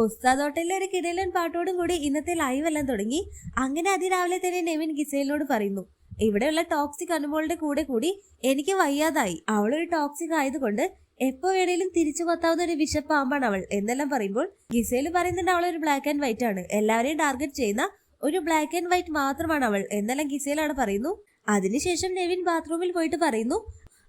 ഹോട്ടലിലെ ഒരു കിടലൻ പാട്ടോടും കൂടി ഇന്നത്തെ ലൈവ് എല്ലാം തുടങ്ങി. അങ്ങനെ അതിരാവിലെ തന്നെ നെവിൻ ഗിസേലിനോട് പറയുന്നു ഇവിടെയുള്ള ടോക്സിക് അനുമോളുടെ കൂടെ കൂടി എനിക്ക് വയ്യാതായി. അവളൊരു ടോക്സിക് ആയതുകൊണ്ട് എപ്പോ വേണേലും തിരിച്ചു കൊത്താവുന്ന ഒരു വിഷപ്പാമ്പാണ് അവൾ എന്നെല്ലാം പറയുമ്പോൾ ഗിസേൽ പറയുന്നുണ്ട് ഒരു ബ്ലാക്ക് ആൻഡ് വൈറ്റ് ആണ്. എല്ലാവരെയും ടാർഗറ്റ് ചെയ്യുന്ന ഒരു ബ്ലാക്ക് ആൻഡ് വൈറ്റ് മാത്രമാണ് അവൾ എന്നെല്ലാം ഗിസേലാണ് പറയുന്നു. അതിനുശേഷം നെവിൻ ബാത്റൂമിൽ പോയിട്ട് പറയുന്നു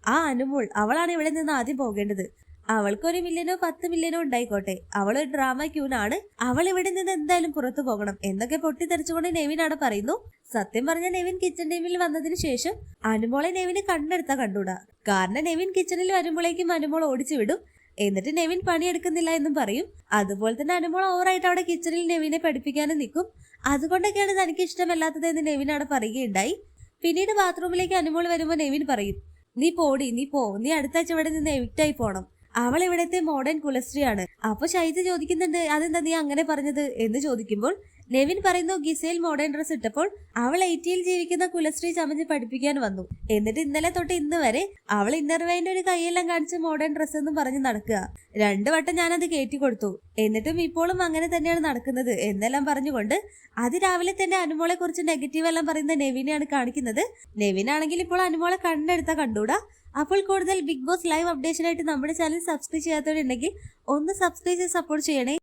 ആ അനുമോൾ അവളാണ് ഇവിടെ നിന്ന് ആദ്യം പോകേണ്ടത്. അവൾക്കൊരു മില്യനോ പത്ത് മില്യനോ ഉണ്ടായിക്കോട്ടെ. അവൾ ഒരു ഡ്രാമ ക്യൂനാണ് അവൾ ഇവിടെ നിന്ന് എന്തായാലും പുറത്തു പോകണം എന്നൊക്കെ പൊട്ടിത്തെറിച്ചുകൊണ്ട് നെവിൻ അവിടെ പറയുന്നു. സത്യം പറഞ്ഞ നെവിൻ കിച്ചൺ ടീമിൽ വന്നതിന് ശേഷം അനുമോളെ നെവിന് കണ്ണെടുത്താ കണ്ടൂടാ കാരണം നെവിൻ കിച്ചണിൽ വരുമ്പോഴേക്കും അനുമോൾ ഓടിച്ചു വിടും. എന്നിട്ട് നെവിൻ പണിയെടുക്കുന്നില്ല എന്നും പറയും. അതുപോലെ തന്നെ അനുമോൾ ഓവറായിട്ട് അവിടെ കിച്ചണിൽ നെവിനെ പഠിപ്പിക്കാനും നിൽക്കും. അതുകൊണ്ടൊക്കെയാണ് തനിക്ക് ഇഷ്ടമല്ലാത്തത് എന്ന് നെവിൻ അവിടെ പറയുകയുണ്ടായി. പിന്നീട് ബാത്റൂമിലേക്ക് അനുമോൾ വരുമ്പോൾ നെവിൻ പറയും നീ പോടി നീ പോ നീ അടുത്താഴ്ച ഇവിടെ നിന്ന് എവിക്റ്റായി പോണം. അവൾ ഇവിടത്തെ മോഡേൺ കുലസ്ത്രീയാണ് അപ്പൊ ഷൈജ ചോദിക്കുന്നുണ്ട് അതെന്താ നീ അങ്ങനെ പറഞ്ഞത്? എന്ന് ചോദിക്കുമ്പോൾ നെവിൻ പറയുന്നു ഗിസേൽ മോഡേൺ ഡ്രസ് ഇട്ടപ്പോൾ അവൾ എയ്റ്റിയിൽ ജീവിക്കുന്ന കുലശ്രീ ചമഞ്ഞ് പഠിപ്പിക്കാൻ വന്നു. എന്നിട്ട് ഇന്നലെ തൊട്ട് ഇന്ന് വരെ അവൾ ഇന്നർവേന്റെ ഒരു കൈയെല്ലാം കാണിച്ച് മോഡേൺ ഡ്രസ് എന്ന് പറഞ്ഞ് നടക്കുക. രണ്ടു വട്ടം ഞാനത് കയറ്റി കൊടുത്തു. എന്നിട്ടും ഇപ്പോഴും അങ്ങനെ തന്നെയാണ് നടക്കുന്നത്. എന്നെല്ലാം പറഞ്ഞുകൊണ്ട് അതിരാവിലെ തന്നെ അനുമോളെ കുറിച്ച് നെഗറ്റീവ് എല്ലാം പറയുന്ന നെവിനെയാണ് കാണിക്കുന്നത്. നെവിനാണെങ്കിൽ ഇപ്പോൾ അനുമോളെ കണ്ണെടുത്താ കണ്ടൂടാ. അപ്പോൾ കൂടുതൽ ബിഗ് ബോസ് ലൈവ് അപ്ഡേഷനായിട്ട് നമ്മുടെ ചാനൽ സബ്സ്ക്രൈബ് ചെയ്യാത്തവരുണ്ടെങ്കിൽ ഒന്ന് സബ്സ്ക്രൈബ് ചെയ്ത് സപ്പോർട്ട് ചെയ്യണേ.